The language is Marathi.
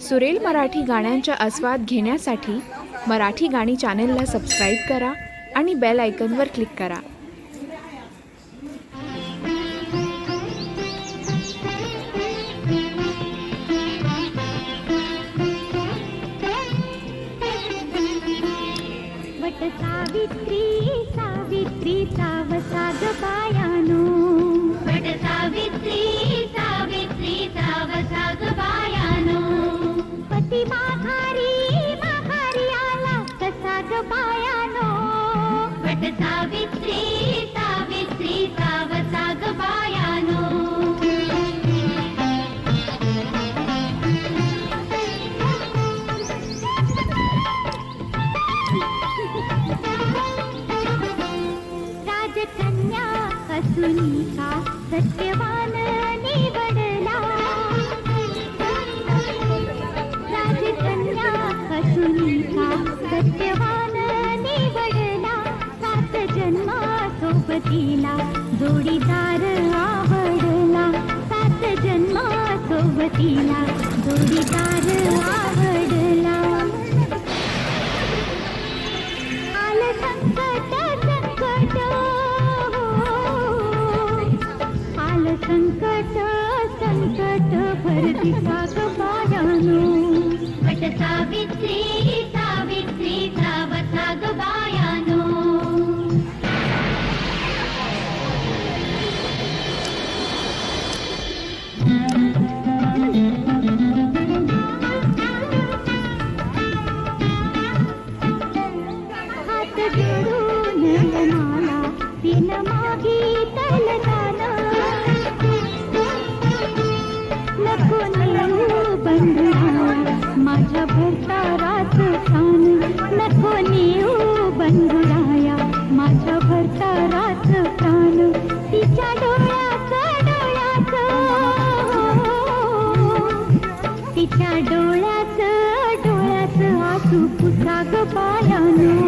सुरेल मराठी गाण्यांचा आस्वाद घेण्यासाठी मराठी गाणी चॅनेलला सबस्क्राईब करा आणि बेल आयकनवर क्लिक करा. सावित्री सावित्री सावसा बायानो माघारी माघारी आला कसा ग बायानो वट सावित्री सावित्री सावसा ग बायानो राजकन्या असुनी का सत्यवान निवडला सत्यवान निवडला. सात जन्मा सोबतीला जोडीदार आवडला. सात जन्मा सोबतीला जोडीदार आवडला. आलं संकट संकट आलं संकट संकट भरती साग पायानो वट सावित्री जोडून नको नेऊ बंधुराया माझ्या भरताराच स्थान नको नेऊ बंधुराया माझ्या भरताराच प्राण तिच्या डोळ्याचा डोळ्याचा तिच्या डोळ्याच डोळ्याच आसू पुसाग पायानो.